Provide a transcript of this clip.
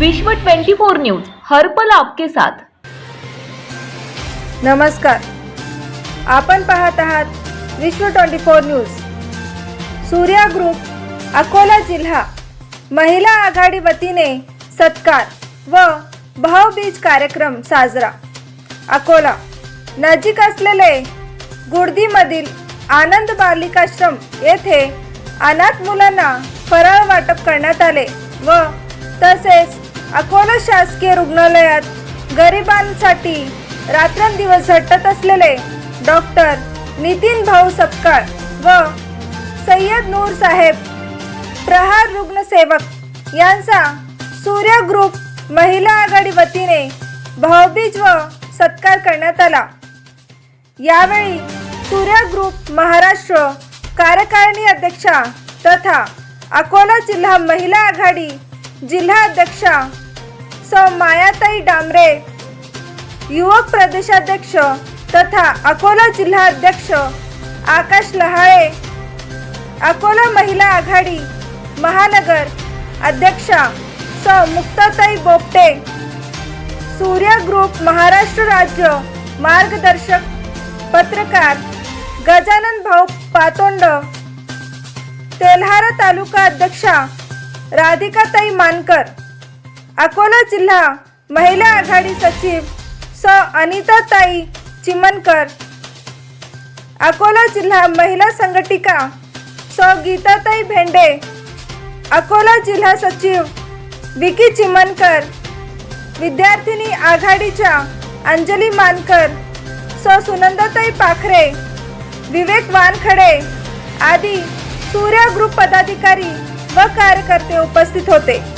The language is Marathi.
विश्व 24 न्यूज हर पल आपके साथ. नमस्कार. आपण पाहत आहात Vishwa twenty four news. Surya group Akola जिल्हा महिला आघाडी वतीने सत्कार व भावबीज कार्यक्रम साजरा. अकोला नजीक असलेले गुडदीमधील आनंद बालिकाश्रम येथे अनाथ मुलांना फराळ वाटप करण्यात आले व तसेच अकोला शासकीय रुग्णालयात गरिबांसाठी रात्रंदिवस झटत असलेले डॉक्टर नितीन भाऊ सपकाळ व सय्यद नूर साहेब प्रहार रुग्णसेवक यांचा सूर्य ग्रुप महिला आघाडी वतीने भावबीज व सत्कार करण्यात आला. यावेळी सूर्य ग्रुप महाराष्ट्र कार्यकारिणी अध्यक्षा तथा अकोला जिल्हा महिला आघाडी जिल्हा अध्यक्षा मायाताई डांबरे युवक प्रदेशाध्यक्ष तथा अकोला जिल्हा अध्यक्ष आकाश लहाळे अकोला महिला आघाडी महानगर अध्यक्षा सौ. मुक्ताताई बोपटे सूर्य ग्रुप महाराष्ट्र राज्य मार्गदर्शक पत्रकार गजानन भाऊ पातोंड तेल्हारा तालुका अध्यक्षा राधिकाताई मानकर. अकोला जिल्हा महिला आघाडी सचिव स. अनिताताई चिमनकर. अकोला जिल्हा महिला संघटिका स. गीताताई भेंडे. अकोला जिल्हा सचिव विकी चिमनकर. विद्यार्थिनी आघाडीच्या अंजली मानकर. स. सुनंदाताई पाखरे. विवेक वानखडे आदी सूर्या ग्रुप पदाधिकारी व कार्यकर्ते उपस्थित होते.